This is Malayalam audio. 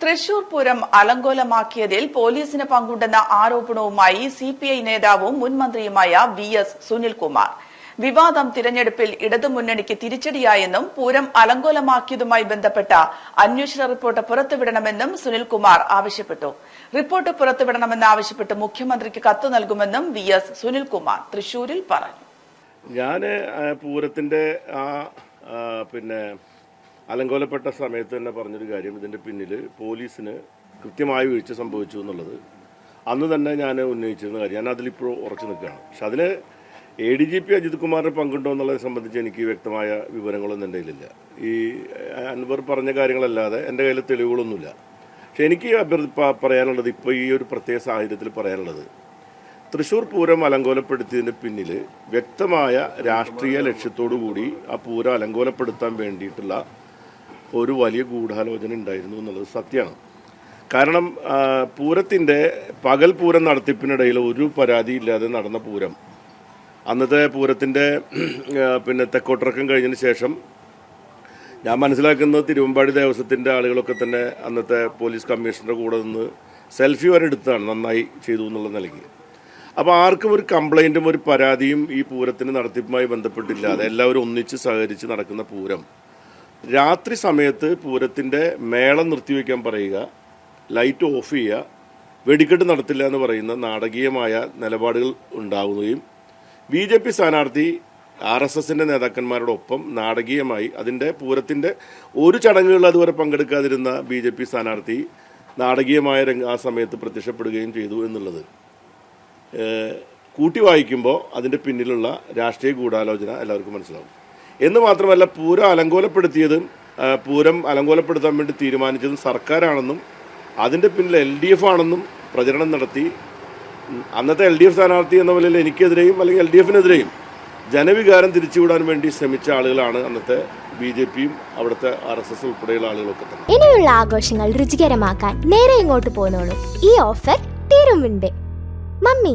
തൃശൂർ പൂരം അലങ്കോലമാക്കിയതിൽ പോലീസിന് പങ്കുണ്ടെന്ന ആരോപണവുമായി സി പി ഐ നേതാവും മുൻ മന്ത്രിയുമായ വി എസ് സുനിൽകുമാർ. വിവാദം തിരഞ്ഞെടുപ്പിൽ ഇടതുമുന്നണിക്ക് തിരിച്ചടിയായെന്നും പൂരം അലങ്കോലമാക്കിയതുമായി ബന്ധപ്പെട്ട അന്വേഷണ റിപ്പോർട്ട് പുറത്തുവിടണമെന്നും സുനിൽകുമാർ ആവശ്യപ്പെട്ടു. റിപ്പോർട്ട് പുറത്തുവിടണമെന്നാവശ്യപ്പെട്ട് മുഖ്യമന്ത്രിക്ക് കത്ത് നൽകുമെന്നും വി എസ് സുനിൽകുമാർ തൃശൂരിൽ പറഞ്ഞു. ഞാൻ പൂരത്തിന്റെ ആ ആ, പിന്നെ അലങ്കോലപ്പെട്ട സമയത്ത് തന്നെ പറഞ്ഞൊരു കാര്യം. ഇതിന്റെ പിന്നിൽ പോലീസിന് കൃത്യമായി വീഴ്ച സംഭവിച്ചു എന്നുള്ളത്. അന്ന് തന്നെ ഞാൻ ഉന്നയിച്ചിരുന്ന കാര്യം. ഞാൻ അതിലിപ്പോൾ ഉറച്ചു നിൽക്കുകയാണ്. പക്ഷെ അതിൽ A D G P Ajith കുമാറിന് പങ്കുണ്ടോ എന്നുള്ളതിനെ സംബന്ധിച്ച് എനിക്ക് വ്യക്തമായ വിവരങ്ങളൊന്നും എന്റെ കയ്യിലില്ല. ഈ അൻവർ പറഞ്ഞ കാര്യങ്ങളല്ലാതെ എന്റെ കയ്യിൽ തെളിവുകളൊന്നുമില്ല. പക്ഷെ എനിക്ക് അഭ്യർത്ഥി പറയാനുള്ളത് ഇപ്പോൾ ഈ ഒരു പ്രത്യേക സാഹചര്യത്തിൽ പറയാനുള്ളത്. തൃശ്ശൂർ പൂരം അലങ്കോലപ്പെടുത്തിയതിന് പിന്നിൽ വ്യക്തമായ രാഷ്ട്രീയ ലക്ഷ്യത്തോടു കൂടി ആ പൂരം അലങ്കോലപ്പെടുത്താൻ വേണ്ടിയിട്ടുള്ള ഒരു വലിയ ഗൂഢാലോചന ഉണ്ടായിരുന്നു എന്നുള്ളത് സത്യമാണ്. കാരണം പൂരത്തിന്റെ പകൽ പൂരം നടത്തിപ്പിനിടയിൽ ഒരു പരാതിയില്ലാതെ നടന്ന പൂരം. അന്നത്തെ പൂരത്തിന്റെ പിന്നെ തെക്കോട്ടിറക്കം കഴിഞ്ഞതിന് ശേഷം ഞാൻ മനസ്സിലാക്കുന്നത് തിരുവമ്പാടി ദേവസ്വത്തിന്റെ ആളുകളൊക്കെ തന്നെ അന്നത്തെ പോലീസ് കമ്മീഷണറുടെ കൂടെ നിന്ന് സെൽഫി വരെ എടുത്താണ് നന്നായി ചെയ്തു എന്നുള്ള നിലയ്ക്ക്. അപ്പോൾ ആർക്കും ഒരു കംപ്ലൈന്റും ഒരു പരാതിയും ഈ പൂരത്തിന് നടത്തിപ്പുമായി ബന്ധപ്പെട്ടില്ലാതെ എല്ലാവരും ഒന്നിച്ച് സഹകരിച്ച് നടക്കുന്ന പൂരം. രാത്രി സമയത്ത് പൂരത്തിന്റെ മേളം നിർത്തിവെക്കാൻ പറയുക ലൈറ്റ് ഓഫ് ചെയ്യുക വെടിക്കെട്ട് നടത്തില്ല എന്ന് പറയുന്ന നാടകീയമായ നിലപാടുകൾ ഉണ്ടാവുകയും ബി ജെ പി സ്ഥാനാർത്ഥി ആർ എസ് എസിന്റെ നേതാക്കന്മാരോടൊപ്പം നാടകീയമായി അതിന്റെ പൂരത്തിന്റെ ഒരു ചടങ്ങുകളിൽ അതുവരെ പങ്കെടുക്കാതിരുന്ന ബി ജെ പി സ്ഥാനാർത്ഥി നാടകീയമായ രംഗ ആ സമയത്ത് പ്രത്യക്ഷപ്പെടുകയും ചെയ്തു എന്നുള്ളത്. കൂട്ടി വായിക്കുമ്പോൾ അതിന്റെ പിന്നിലുള്ള രാഷ്ട്രീയ ഗൂഢാലോചന എല്ലാവർക്കും മനസ്സിലാവും. എന്ന് മാത്രമല്ല പൂരം അലങ്കോലപ്പെടുത്തിയതും പൂരം അലങ്കോലപ്പെടുത്താൻ വേണ്ടി തീരുമാനിച്ചതും സർക്കാരാണെന്നും അതിന്റെ പിന്നിൽ എൽ ഡി എഫ് ആണെന്നും പ്രചരണം നടത്തി. അന്നത്തെ എൽ ഡി എഫ് സ്ഥാനാർത്ഥി എന്ന നിലയിൽ എനിക്കെതിരെയും അല്ലെങ്കിൽ എൽ ഡി എഫിനെതിരെയും ജനവികാരം തിരിച്ചുവിടാൻ വേണ്ടി ശ്രമിച്ച ആളുകളാണ് അന്നത്തെ ബി ജെ പിയും അവിടുത്തെ ആർ എസ് എസ് ഉൾപ്പെടെയുള്ള ആളുകളൊക്കെ തന്നെ. ഇനിയുള്ള ആഘോഷങ്ങൾ രുചികരമാക്കാൻ നേരെ ഇങ്ങോട്ട് പോന്നോളൂ. ഈ ഓഫർ തീരുമുണ്ട് മമ്മി